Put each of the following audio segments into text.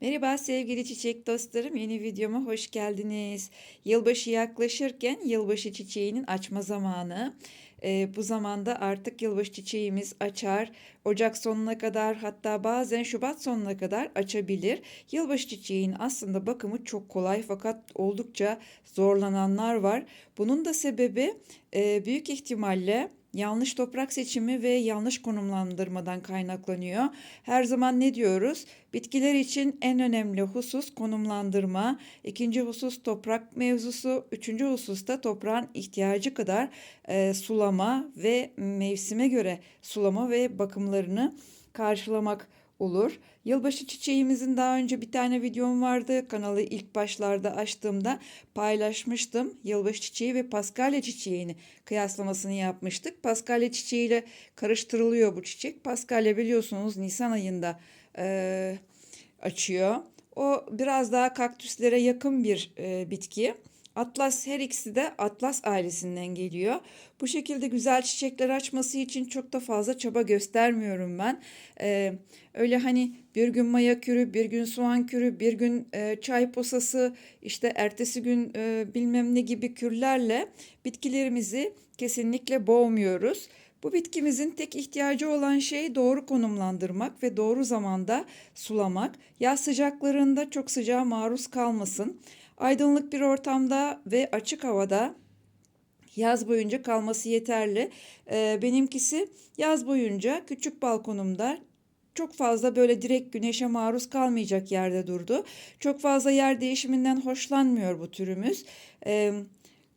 Merhaba sevgili çiçek dostlarım. Yeni videoma hoş geldiniz. Yılbaşı yaklaşırken yılbaşı çiçeğinin açma zamanı. Ee, bu zamanda artık yılbaşı çiçeğimiz açar. Ocak sonuna kadar hatta bazen Şubat sonuna kadar açabilir. Yılbaşı çiçeğinin aslında bakımı çok kolay fakat oldukça zorlananlar var. Bunun da sebebi e, büyük ihtimalle yanlış toprak seçimi ve yanlış konumlandırmadan kaynaklanıyor. Her zaman ne diyoruz? Bitkiler için en önemli husus konumlandırma, ikinci husus toprak mevzusu, üçüncü husus da toprağın ihtiyacı kadar e, sulama ve mevsime göre sulama ve bakımlarını karşılamak olur. Yılbaşı çiçeğimizin daha önce bir tane videom vardı. Kanalı ilk başlarda açtığımda paylaşmıştım. Yılbaşı çiçeği ve paskalya çiçeğini kıyaslamasını yapmıştık. Paskalya çiçeğiyle karıştırılıyor bu çiçek. Paskalya biliyorsunuz Nisan ayında e, açıyor. O biraz daha kaktüslere yakın bir e, bitki. Atlas her ikisi de Atlas ailesinden geliyor. Bu şekilde güzel çiçekler açması için çok da fazla çaba göstermiyorum ben. Ee, öyle hani bir gün maya kürü, bir gün soğan kürü, bir gün e, çay posası, işte ertesi gün e, bilmem ne gibi kürlerle bitkilerimizi kesinlikle boğmuyoruz. Bu bitkimizin tek ihtiyacı olan şey doğru konumlandırmak ve doğru zamanda sulamak. Yaz sıcaklarında çok sıcağa maruz kalmasın. Aydınlık bir ortamda ve açık havada yaz boyunca kalması yeterli. Ee, benimkisi yaz boyunca küçük balkonumda çok fazla böyle direkt güneşe maruz kalmayacak yerde durdu. Çok fazla yer değişiminden hoşlanmıyor bu türümüz. Ee,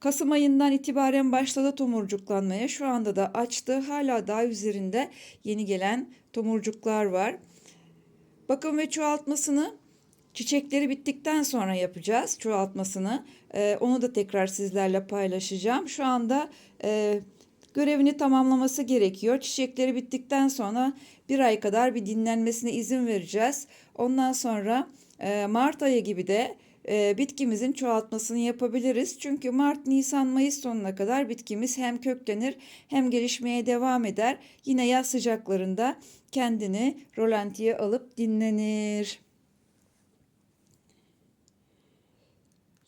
Kasım ayından itibaren başladı tomurcuklanmaya. Şu anda da açtı. Hala daha üzerinde yeni gelen tomurcuklar var. Bakım ve çoğaltmasını Çiçekleri bittikten sonra yapacağız çoğaltmasını. Ee, onu da tekrar sizlerle paylaşacağım. Şu anda e, görevini tamamlaması gerekiyor. Çiçekleri bittikten sonra bir ay kadar bir dinlenmesine izin vereceğiz. Ondan sonra e, Mart ayı gibi de e, bitkimizin çoğaltmasını yapabiliriz. Çünkü Mart, Nisan, Mayıs sonuna kadar bitkimiz hem köklenir hem gelişmeye devam eder. Yine yaz sıcaklarında kendini rolantiye alıp dinlenir.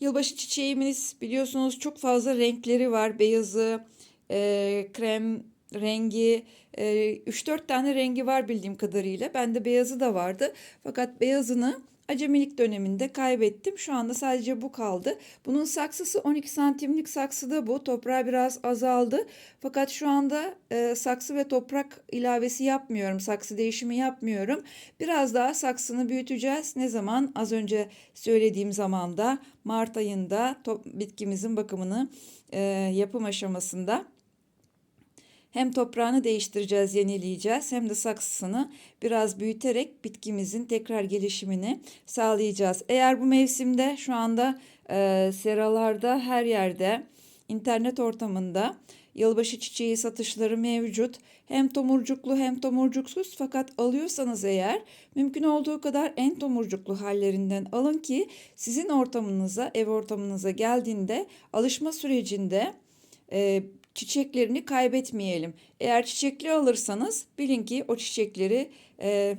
Yılbaşı çiçeğimiz biliyorsunuz çok fazla renkleri var. Beyazı, e, krem rengi, e, 3-4 tane rengi var bildiğim kadarıyla. Bende beyazı da vardı. Fakat beyazını Acemilik döneminde kaybettim. Şu anda sadece bu kaldı. Bunun saksısı 12 santimlik saksıda bu. Toprağı biraz azaldı. Fakat şu anda e, saksı ve toprak ilavesi yapmıyorum. Saksı değişimi yapmıyorum. Biraz daha saksını büyüteceğiz. Ne zaman? Az önce söylediğim zamanda Mart ayında bitkimizin bakımını e, yapım aşamasında hem toprağını değiştireceğiz, yenileyeceğiz hem de saksısını biraz büyüterek bitkimizin tekrar gelişimini sağlayacağız. Eğer bu mevsimde şu anda e, seralarda her yerde internet ortamında yılbaşı çiçeği satışları mevcut. Hem tomurcuklu hem tomurcuksuz fakat alıyorsanız eğer mümkün olduğu kadar en tomurcuklu hallerinden alın ki sizin ortamınıza, ev ortamınıza geldiğinde alışma sürecinde e, çiçeklerini kaybetmeyelim. Eğer çiçekli alırsanız bilin ki o çiçekleri e,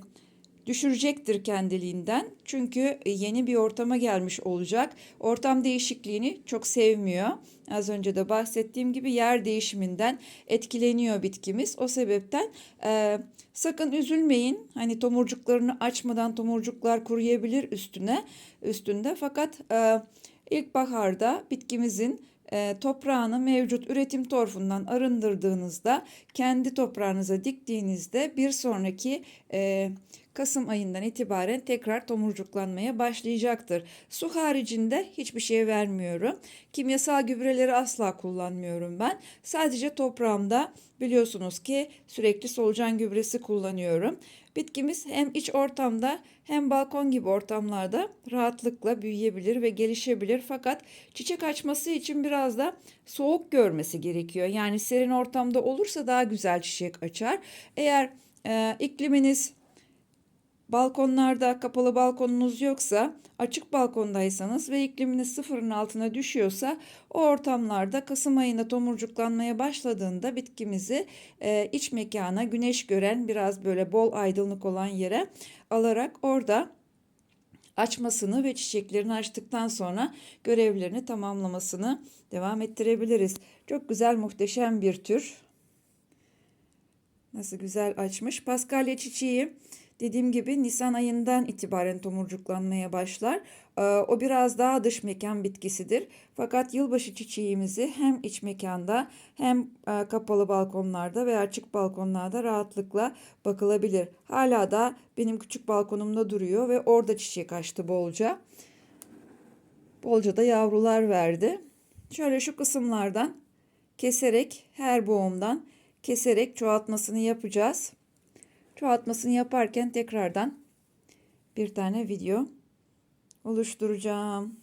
düşürecektir kendiliğinden. Çünkü yeni bir ortama gelmiş olacak. Ortam değişikliğini çok sevmiyor. Az önce de bahsettiğim gibi yer değişiminden etkileniyor bitkimiz. O sebepten e, sakın üzülmeyin. Hani tomurcuklarını açmadan tomurcuklar kuruyabilir üstüne üstünde. Fakat e, ilkbaharda bitkimizin e, toprağını mevcut üretim torfundan arındırdığınızda kendi toprağınıza diktiğinizde bir sonraki e, Kasım ayından itibaren tekrar tomurcuklanmaya başlayacaktır. Su haricinde hiçbir şey vermiyorum. Kimyasal gübreleri asla kullanmıyorum ben. Sadece toprağımda biliyorsunuz ki sürekli solucan gübresi kullanıyorum. Bitkimiz hem iç ortamda hem balkon gibi ortamlarda rahatlıkla büyüyebilir ve gelişebilir. Fakat çiçek açması için biraz da soğuk görmesi gerekiyor. Yani serin ortamda olursa daha güzel çiçek açar. Eğer e, ikliminiz Balkonlarda kapalı balkonunuz yoksa, açık balkondaysanız ve ikliminiz sıfırın altına düşüyorsa o ortamlarda Kasım ayında tomurcuklanmaya başladığında bitkimizi e, iç mekana, güneş gören biraz böyle bol aydınlık olan yere alarak orada açmasını ve çiçeklerini açtıktan sonra görevlerini tamamlamasını devam ettirebiliriz. Çok güzel muhteşem bir tür. Nasıl güzel açmış. Paskalya çiçeği dediğim gibi Nisan ayından itibaren tomurcuklanmaya başlar. Ee, O biraz daha dış mekan bitkisidir. Fakat yılbaşı çiçeğimizi hem iç mekanda hem e, kapalı balkonlarda veya açık balkonlarda rahatlıkla bakılabilir. Hala da benim küçük balkonumda duruyor ve orada çiçek açtı bolca. Bolca da yavrular verdi. Şöyle şu kısımlardan keserek her boğumdan keserek çoğaltmasını yapacağız. Çoğaltmasını yaparken tekrardan bir tane video oluşturacağım.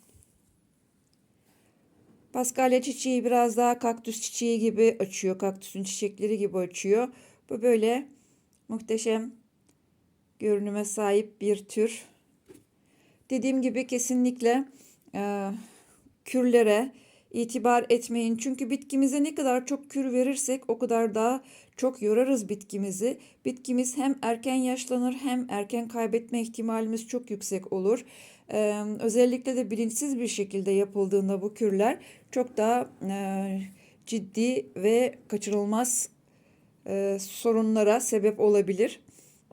Paskalya çiçeği biraz daha kaktüs çiçeği gibi açıyor. Kaktüsün çiçekleri gibi açıyor. Bu böyle muhteşem görünüme sahip bir tür. Dediğim gibi kesinlikle e, kürlere itibar etmeyin. Çünkü bitkimize ne kadar çok kür verirsek o kadar daha çok yorarız bitkimizi. Bitkimiz hem erken yaşlanır hem erken kaybetme ihtimalimiz çok yüksek olur. Ee, özellikle de bilinçsiz bir şekilde yapıldığında bu kürler çok daha e, ciddi ve kaçınılmaz e, sorunlara sebep olabilir.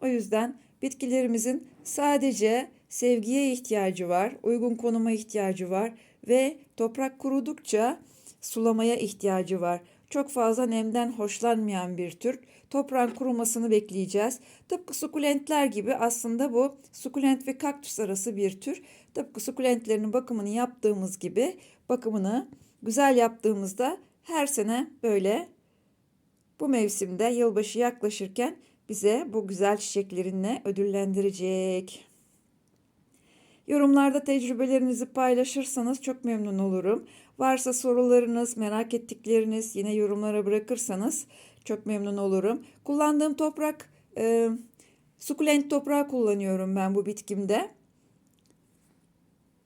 O yüzden bitkilerimizin sadece sevgiye ihtiyacı var, uygun konuma ihtiyacı var ve toprak kurudukça sulamaya ihtiyacı var. Çok fazla nemden hoşlanmayan bir tür. Toprağın kurumasını bekleyeceğiz. Tıpkı sukulentler gibi aslında bu sukulent ve kaktüs arası bir tür. Tıpkı sukulentlerin bakımını yaptığımız gibi bakımını güzel yaptığımızda her sene böyle bu mevsimde yılbaşı yaklaşırken bize bu güzel çiçeklerinle ödüllendirecek. Yorumlarda tecrübelerinizi paylaşırsanız çok memnun olurum. Varsa sorularınız, merak ettikleriniz yine yorumlara bırakırsanız çok memnun olurum. Kullandığım toprak e, sukulent toprağı kullanıyorum ben bu bitkimde.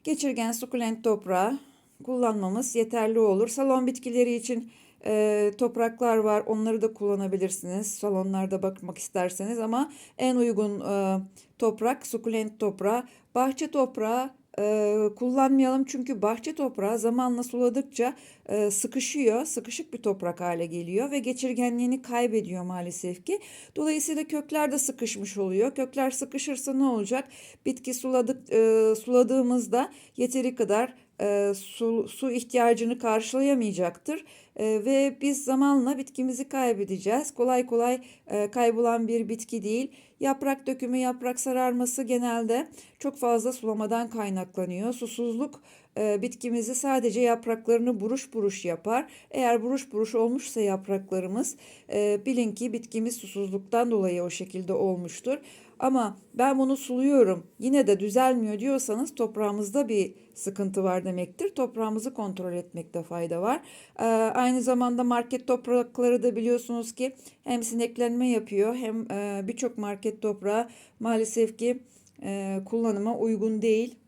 Geçirgen sukulent toprağı kullanmamız yeterli olur. Salon bitkileri için e, topraklar var. Onları da kullanabilirsiniz. Salonlarda bakmak isterseniz ama en uygun e, toprak sukulent toprağı. Bahçe toprağı e, kullanmayalım çünkü bahçe toprağı zamanla suladıkça e, sıkışıyor, sıkışık bir toprak hale geliyor ve geçirgenliğini kaybediyor maalesef ki. Dolayısıyla kökler de sıkışmış oluyor. Kökler sıkışırsa ne olacak? Bitki suladık e, suladığımızda yeteri kadar e, su, su ihtiyacını karşılayamayacaktır e, ve biz zamanla bitkimizi kaybedeceğiz. Kolay kolay e, kaybolan bir bitki değil. Yaprak dökümü, yaprak sararması genelde çok fazla sulamadan kaynaklanıyor. Susuzluk e, bitkimizi sadece yapraklarını buruş buruş yapar. Eğer buruş buruş olmuşsa yapraklarımız e, bilin ki bitkimiz susuzluktan dolayı o şekilde olmuştur. Ama ben bunu suluyorum yine de düzelmiyor diyorsanız toprağımızda bir sıkıntı var demektir. Toprağımızı kontrol etmekte fayda var. Ee, aynı zamanda market toprakları da biliyorsunuz ki hem sineklenme yapıyor hem e, birçok market toprağı maalesef ki e, kullanıma uygun değil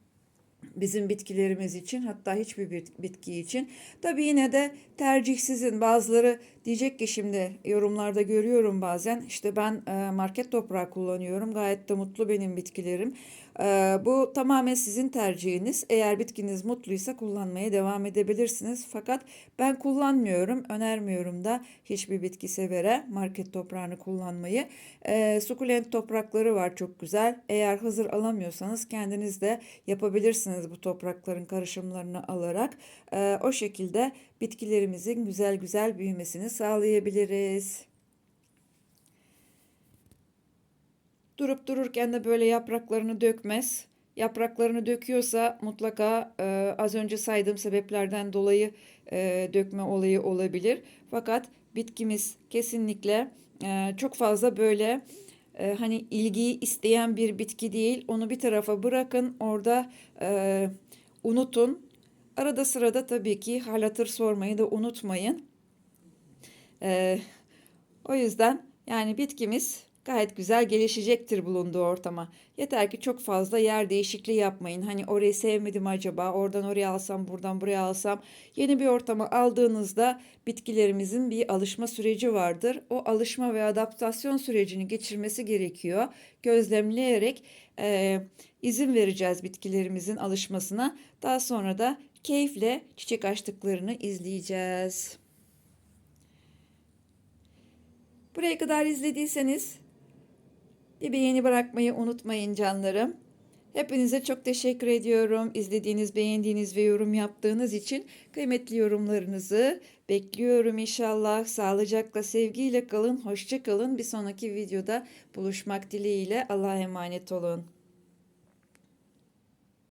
bizim bitkilerimiz için hatta hiçbir bitki için. Tabi yine de tercih sizin. Bazıları diyecek ki şimdi yorumlarda görüyorum bazen işte ben market toprağı kullanıyorum gayet de mutlu benim bitkilerim. Ee, bu tamamen sizin tercihiniz. Eğer bitkiniz mutluysa kullanmaya devam edebilirsiniz. Fakat ben kullanmıyorum, önermiyorum da hiçbir bitki severe market toprağını kullanmayı. Ee, sukulent toprakları var çok güzel. Eğer hazır alamıyorsanız kendiniz de yapabilirsiniz bu toprakların karışımlarını alarak. Ee, o şekilde bitkilerimizin güzel güzel büyümesini sağlayabiliriz. Durup dururken de böyle yapraklarını dökmez. Yapraklarını döküyorsa mutlaka e, az önce saydığım sebeplerden dolayı e, dökme olayı olabilir. Fakat bitkimiz kesinlikle e, çok fazla böyle e, hani ilgiyi isteyen bir bitki değil. Onu bir tarafa bırakın orada e, unutun. Arada sırada tabii ki hal hatır sormayı da unutmayın. E, o yüzden yani bitkimiz gayet güzel gelişecektir bulunduğu ortama. Yeter ki çok fazla yer değişikliği yapmayın. Hani orayı sevmedim acaba, oradan oraya alsam, buradan buraya alsam. Yeni bir ortama aldığınızda bitkilerimizin bir alışma süreci vardır. O alışma ve adaptasyon sürecini geçirmesi gerekiyor. Gözlemleyerek e, izin vereceğiz bitkilerimizin alışmasına. Daha sonra da keyifle çiçek açtıklarını izleyeceğiz. Buraya kadar izlediyseniz bir beğeni bırakmayı unutmayın canlarım. Hepinize çok teşekkür ediyorum. İzlediğiniz, beğendiğiniz ve yorum yaptığınız için kıymetli yorumlarınızı bekliyorum inşallah. Sağlıcakla, sevgiyle kalın, hoşça kalın. Bir sonraki videoda buluşmak dileğiyle Allah'a emanet olun.